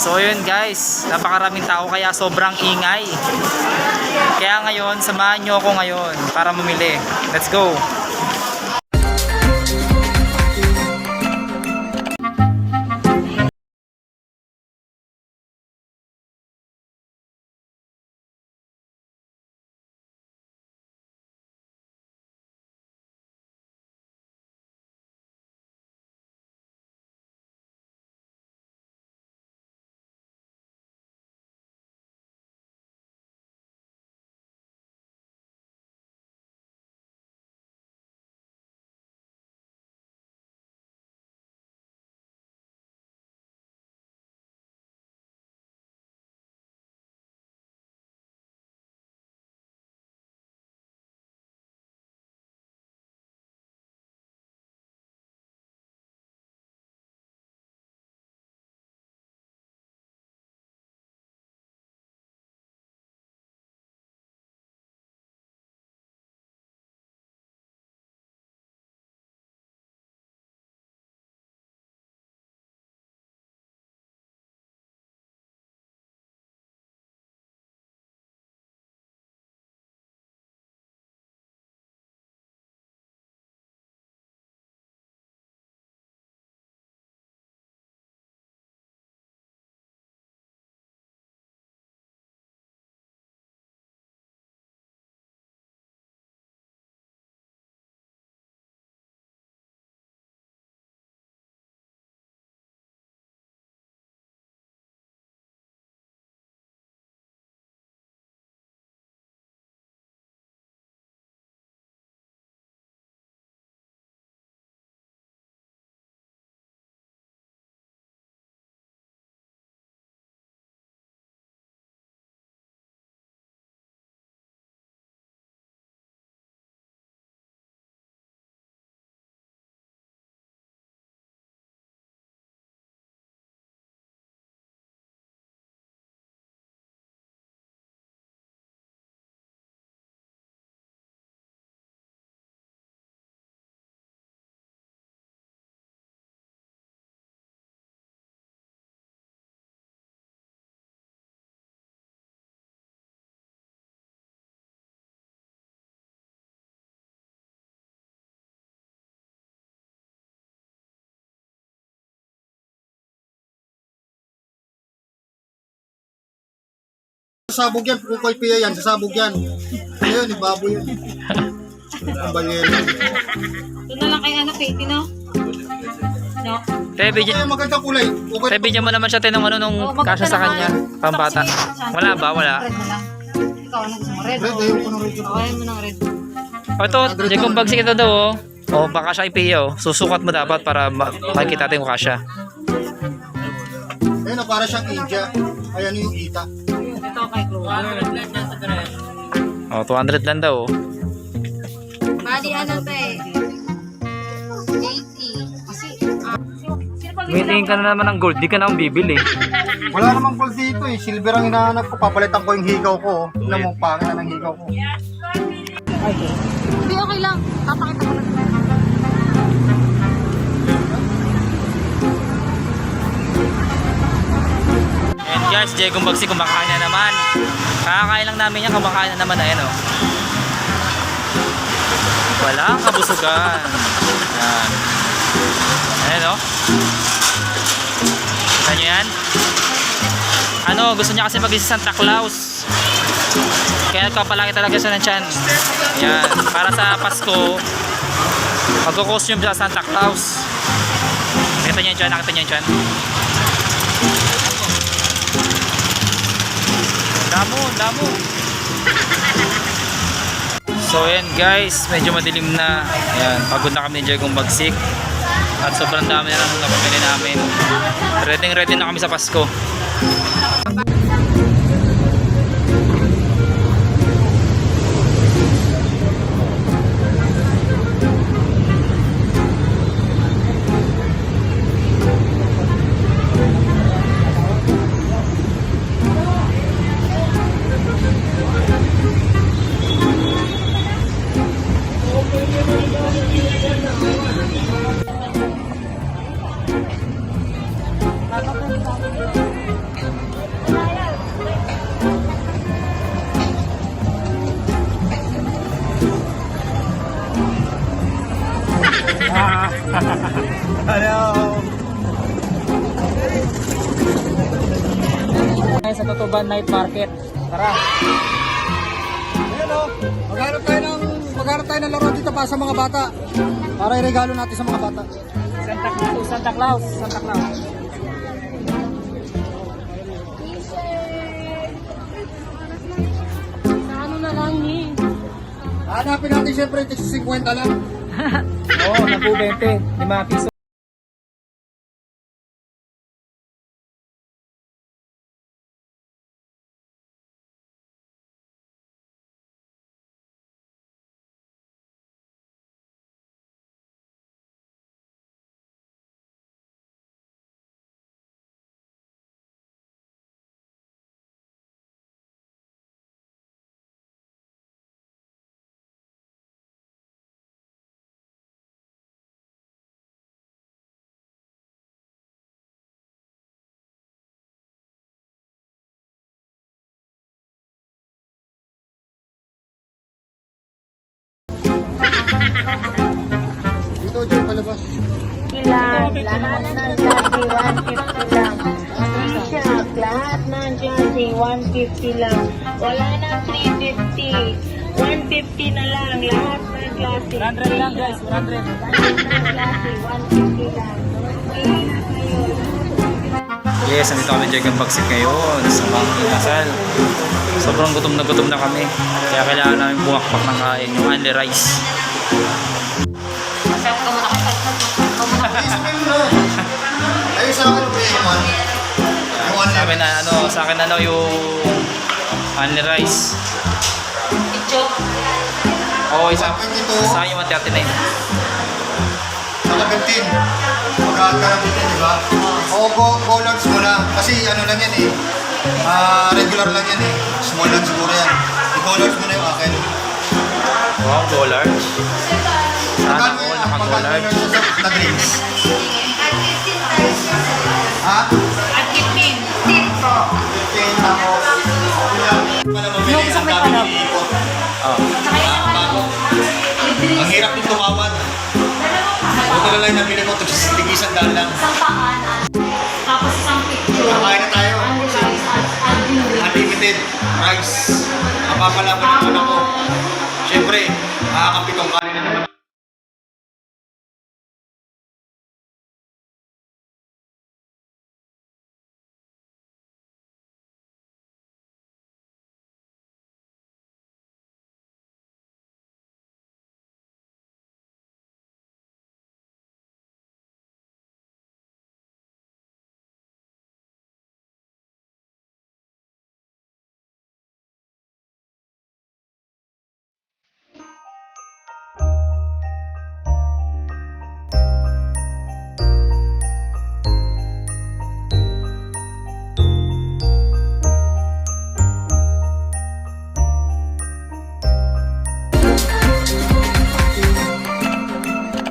So yun guys, napakaraming tao kaya sobrang ingay. Kaya ngayon, samahan nyo ako ngayon para mamili. Let's go! Sasabog yan, kukoy piya yan, sasabog yan. Ayun, ibaboy yun. Ang balyero. Ito na lang kay ano, Katie, no? No? Te, bigyan, magandang kulay. Okay. te, bigyan mo naman siya te ng ano nung Oo, maganda kasya sa naman. kanya. Pambata. Wala ba? Wala. Red na lang. Ikaw, ano gusto mo? Red? Red, o- ayaw ko ng red. Oo, ayaw mo ng red. O ito, Jekong bagsik ito daw oh. O baka siya ipiyo. Susukat mo dapat para ma- makikita natin kung kasya. Ayun, para siyang India. Ayan yung kita. Ito kay Clover. O, 200 lang daw oh. Bali, ano to eh? 80. Kasi, ah, sino pag Tumitingin ka na naman ng gold, di ka naman bibili. Wala namang gold dito eh. Silver ang hinahanap ko. Papalitan ko yung higaw ko. oh. Tignan mo, pangit na ng higaw ko. Hindi, okay lang. Papakita ko lang sila. And guys, Jekong bagsik kumakain na naman. Kakakain lang namin yan, kumakain na naman. Ayan oh. Walang kabusugan. Ayan. Ayan oh. Kita nyo yan? Ano, gusto niya kasi maging si Santa Claus. Kaya nagpapalaki talaga siya ng tiyan. Yan. Para sa Pasko, magko-costume siya sa Santa Claus. Nakita niyo yung tiyan, nakita niyo yung tiyan. Damo, damo. So ayan guys, medyo madilim na. Ayan, pagod na kami ni Jegong Bagsik. At sobrang dami na lang napamili namin. Ready ready na kami sa Pasko. Hello. Sa Tutuban Night Market. Tara. Ayan o. Maghanap tayo ng maghanap tayo ng laro dito para sa mga bata. Para iregalo natin sa mga bata. Santa Claus, Santa Claus, Santa Claus. Hanapin natin siyempre ito 50 lang. Oo, oh, naku 20. 5 piso. Dito dyan palabas. Ilan, lahat ng jersey 150 lang. T-shirt, lahat ng jersey 150 lang. Wala na 350. 150 na lang, lahat ng klase. 100 lang guys, 100. Lahat ng klase, 150 lang. Pili na kayo. Yes, nandito kami Jacob Bagsit ngayon sa Bangkit Kasal. Sobrang gutom na gutom na kami. Kaya kailangan namin bumakpak ng kain yung only rice. Masarap ka muna kasi. Mo na. Ayun sa akin, naman. Yung one Sa akin na ano, sa akin ano yung only rice. Icho. Oo, isa. 122. Sa akin yung 139. Saka 15. Magkahat ka ng 15, di ba? Oo, go, go large muna. Kasi ano lang yan eh. Ah, regular lang yan eh. Small lang siguro yan. I-go large muna yung akin. Wow, go large. Sana Magkano all yan? naka go Magkano large. na drinks? Ha? At 15. 15 ako. Pala mabili ang dami iikot. Oh. Ang hirap din tumawad. Buti na lang nabili ko, tigisan daan lang. Isang paan. Tapos isang picture. Kakain na tayo. Unlimited. Unlimited rice. Mapapalaban ng anak ko. Siyempre, makakapitong